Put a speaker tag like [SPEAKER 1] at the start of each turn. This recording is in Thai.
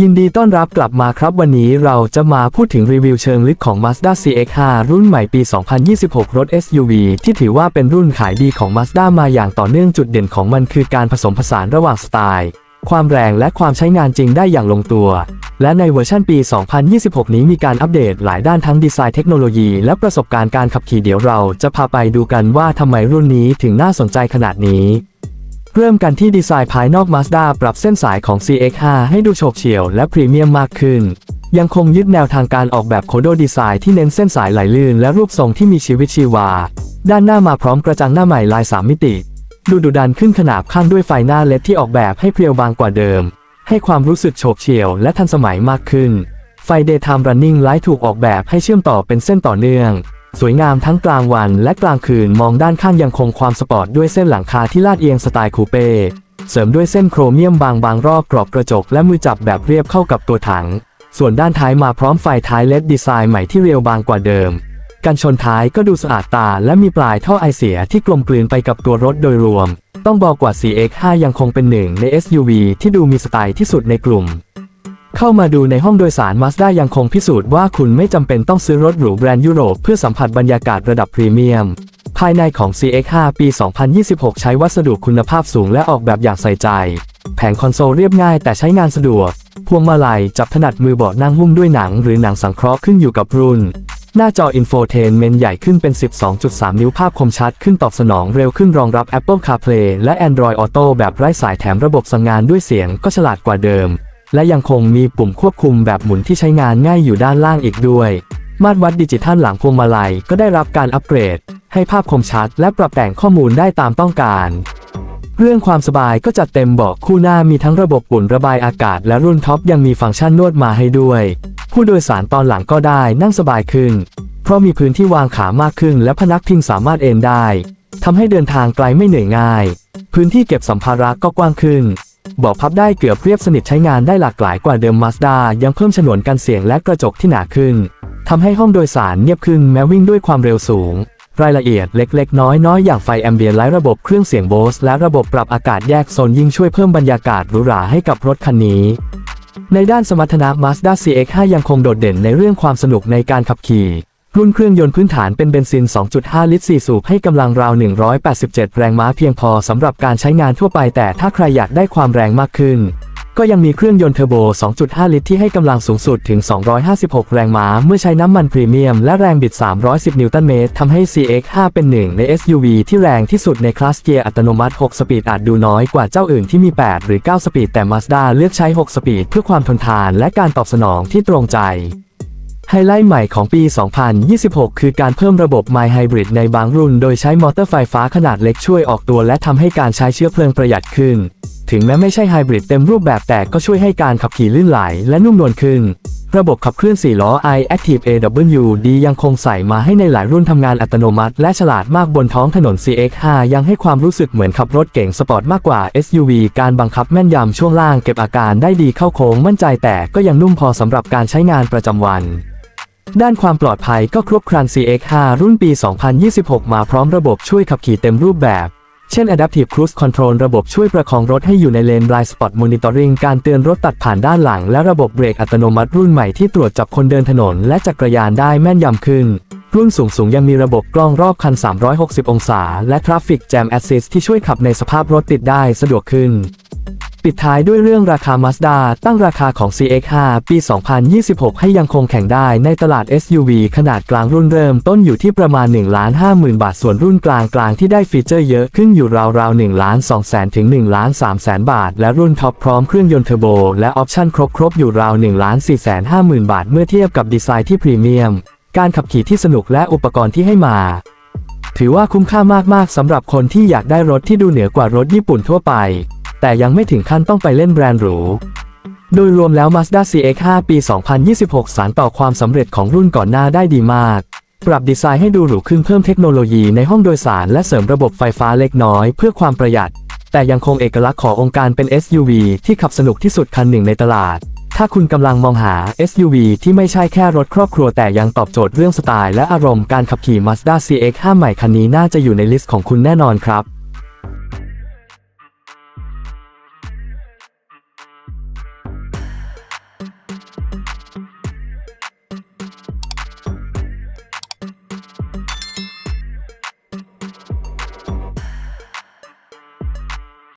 [SPEAKER 1] ยินดีต้อนรับกลับมาครับวันนี้เราจะมาพูดถึงรีวิวเชิงลึกของ Mazda CX-5 รุ่นใหม่ปี 2026 รถ SUV ที่ถือว่าเป็นรุ่นขายดีของ Mazda มาอย่างต่อเนื่องจุดเด่นของมันคือการผสมผสานระหว่างสไตล์ ความแรงและความใช้งานจริงได้อย่างลงตัว และในเวอร์ชันปี 2026 นี้มีการอัปเดตหลายด้านทั้งดีไซน์เทคโนโลยีและประสบการณ์การขับขี่เดี๋ยวเราจะพาไปดูกันว่าทำไมรุ่นนี้ถึงน่าสนใจขนาดนี้ เริ่มกันที่ดีไซน์ภายนอก Mazda ปรับเส้นสายของ CX-5 ให้ดูโฉบเฉี่ยวและพรีเมียมมากขึ้น ยังคงยึดแนวทางการออกแบบโคโดดีไซน์ที่เน้นเส้นสายไหลลื่นและรูปทรงที่มีชีวิตชีวา ด้านหน้ามาพร้อมกระจังหน้าใหม่ลาย 3 มิติ ดูดุดันขึ้นขนาบข้างด้วยไฟหน้าเลดที่ออกแบบให้เพรียวบางกว่าเดิม ให้ความรู้สึกโฉบเฉี่ยวและทันสมัยมากขึ้น ไฟ Daytime Running Light ถูกออกแบบให้เชื่อมต่อเป็นเส้นต่อเนื่อง สวยงามทั้งกลางวันและกลางคืนมองด้านข้างยังคงความสปอร์ตด้วยเส้นหลังคาที่ลาดเอียงสไตล์คูเป้ เสริมด้วยเส้นโครเมียมบางบางรอบกรอบกระจกและมือจับแบบเรียบเข้ากับตัวถัง ส่วนด้านท้ายมาพร้อมไฟท้ายเลดดีไซน์ใหม่ที่เรียวบางกว่าเดิม กันชนท้ายก็ดูสะอาดตาและมีปลายท่อไอเสียที่กลมกลืนไปกับตัวรถโดยรวม ต้องบอกว่า CX-5 ยังคงเป็นหนึ่งใน SUV ที่ดูมีสไตล์ที่สุดในกลุ่ม เข้ามาดูในห้องโดยสาร Mazda ยังคงพิสูจน์ว่าคุณไม่จำเป็นต้องซื้อรถหรูแบรนด์ยุโรปเพื่อสัมผัสบรรยากาศระดับพรีเมียม ภายในของ CX-5 ปี 2026 ใช้วัสดุคุณภาพสูงและออกแบบอย่างใส่ใจ แผงคอนโซลเรียบง่ายแต่ใช้งานสะดวก พวงมาลัยจับถนัดมือเบาะนั่งหุ้มด้วยหนังหรือหนังสังเคราะห์ขึ้นอยู่กับรุ่น หน้าจออินโฟเทนเมนใหญ่ขึ้นเป็น 12.3 นิ้วภาพคมชัดขึ้นตอบสนองเร็วขึ้นรองรับ Apple CarPlay และ Android Auto แบบไร้สายแถมระบบสั่งงานด้วยเสียงก็ฉลาดกว่าเดิม และยังคงมีปุ่มควบคุมแบบหมุนที่ใช้งานง่ายอยู่ด้านล่างอีกด้วย มาตรวัดดิจิทัลหลังพวงมาลัยก็ได้รับการอัปเกรด ให้ภาพคมชัด และปรับแต่งข้อมูลได้ตามต้องการ เรื่องความสบายก็จัดเต็มบาะคู่หน้ามีทั้งระบบปุ่นระบายอากาศ และรุ่นท็อปยังมีฟังก์ชันนวดมาให้ด้วย ผู้โดยสารตอนหลังก็ได้นั่งสบายขึ้น เพราะมีพื้นที่วางขามากขึ้น และพนักพิงสามารถเอนได้ทำให้เดินทางไกลไม่เหนื่อยง่าย พื้นที่เก็บสัมภาระก็กว้างขึ้น บาะพับได้เกือบเรียบสนิทใช้งานได้หลากหลายกว่าเดิม Mazda ยังเพิ่มฉนวนกันเสียงและกระจกที่หนาขึ้นทำให้ห้องโดยสารเงียบขึ้นแม้วิ่งด้วยความเร็วสูง รายละเอียดเล็ก ๆ น้อยๆอย่างไฟแอมเบียนไลท์ระบบเครื่องเสียงโบสและระบบปรับอากาศแยกโซนยิ่งช่วยเพิ่มบรรยากาศหรูหราให้กับรถคันนี้ ในด้านสมรรถนะ Mazda CX-5 ยังคงโดดเด่นในเรื่องความสนุกในการขับขี่ รุ่นเครื่องยนต์พื้นฐานเป็นเบนซิน 2.5 ลิตร 4 สูบให้กำลังราว 187 แรงม้าเพียงพอสำหรับการใช้งานทั่วไป แต่ถ้าใครอยากได้ความแรงมากขึ้น ก็ยังมีเครื่องยนต์เทอร์โบ 2.5 ลิตรที่ให้กำลังสูงสุดถึง 256 แรงม้า เมื่อใช้น้ำมันพรีเมียมและแรงบิด 310 นิวตันเมตรทำให้ CX-5 เป็นหนึ่งใน SUV ที่แรงที่สุดในคลาสเกียร์อัตโนมัติ 6 สปีดอาจดูน้อยกว่าเจ้าอื่นที่มี 8 หรือ 9 สปีดแต่ Mazda เลือกใช้ 6 สปีดเพื่อความทนทานและการตอบสนองที่ตรงใจ ไฮไลท์ใหม่ของปี 2026 คือการเพิ่มระบบ My Hybrid ในบางรุ่น โดยใช้มอเตอร์ไฟฟ้าขนาดเล็กช่วยออกตัวและทำให้การใช้เชื้อเพลิงประหยัดขึ้น ถึงแม้ไม่ใช่ไฮบริดเต็มรูปแบบแต่ก็ช่วยให้การขับขี่ลื่นไหลและนุ่มนวลขึ้น ระบบขับเคลื่อน 4 ล้อ iActive AWD ยังคงใส่มาให้ในหลายรุ่นทำงานอัตโนมัติ และฉลาดมากบนท้องถนน CX5 ยังให้ความรู้สึกเหมือนขับรถเก๋งสปอร์ตมากกว่า SUV การบังคับแม่นยำช่วงล่างเก็บอาการได้ดีเข้าโค้งมั่นใจแต่ก็ยังนุ่มพอสำหรับการใช้งานประจำวัน ด้านความปลอดภัยก็ครบครัน CX5 รุ่นปี 2026 มาพร้อมระบบช่วยขับขี่เต็มรูปแบบ เช่น Adaptive Cruise Control ระบบช่วยประคองรถให้อยู่ในเลน Blind Spot Monitoring การเตือนรถตัดผ่านด้านหลัง และระบบเบรกอัตโนมัติรุ่นใหม่ที่ตรวจจับคนเดินถนน และจักรยานได้แม่นยำขึ้น รุ่นสูงสูงยังมีระบบกล้องรอบคัน 360 องศา และ Traffic Jam Assist ที่ช่วยขับในสภาพรถติดได้สะดวกขึ้น ปิดท้ายด้วยเรื่องราคา Mazda ตั้งราคาของ CX-5 ปี 2026 ให้ยังคงแข่งได้ในตลาด SUV ขนาดกลางรุ่นเริ่มต้นอยู่ที่ประมาณ 1 5 0 0 0 0 บาท ส่วนรุ่นกลางกลางที่ได้ฟีเจอร์เยอะขึ้นอยู่ราวๆ1 2 0 0 0 0ถึง1 3 0 0 0 0บาท และรุ่นท็อปพร้อมเครื่องยนต์เทอร์โบ และออปชั่นครบๆอยู่ราว1 4 5 0 0 0 0 บาท เมื่อเทียบกับดีไซน์ที่พรีเมียม การขับขี่ที่สนุกและอุปกรณ์ที่ให้มาถือว่าคุ้มค่ามากๆสำหรับคนที่อยากได้รถที่ดูเหนือกว่ารถญี่ปุ่นทั่วไป แต่ยังไม่ถึงขั้นต้องไปเล่นแบรนด์หรู โดยรวมแล้ว Mazda CX-5 ปี 2026 สารต่อความสำเร็จของรุ่นก่อนหน้าได้ดีมาก ปรับดีไซน์ให้ดูหรูขึ้นเพิ่มเทคโนโลยีในห้องโดยสารและเสริมระบบไฟฟ้าเล็กน้อยเพื่อความประหยัด แต่ยังคงเอกลักษณ์ขององค์การเป็น SUV ที่ขับสนุกที่สุดคันหนึ่งในตลาดถ้าคุณกำลังมองหา SUV ที่ไม่ใช่แค่รถครอบครัวแต่ยังตอบโจทย์เรื่องสไตล์และอารมณ์การขับขี่ Mazda CX-5 ใหม่คันนี้น่าจะอยู่ในลิสต์ของคุณแน่นอนครับ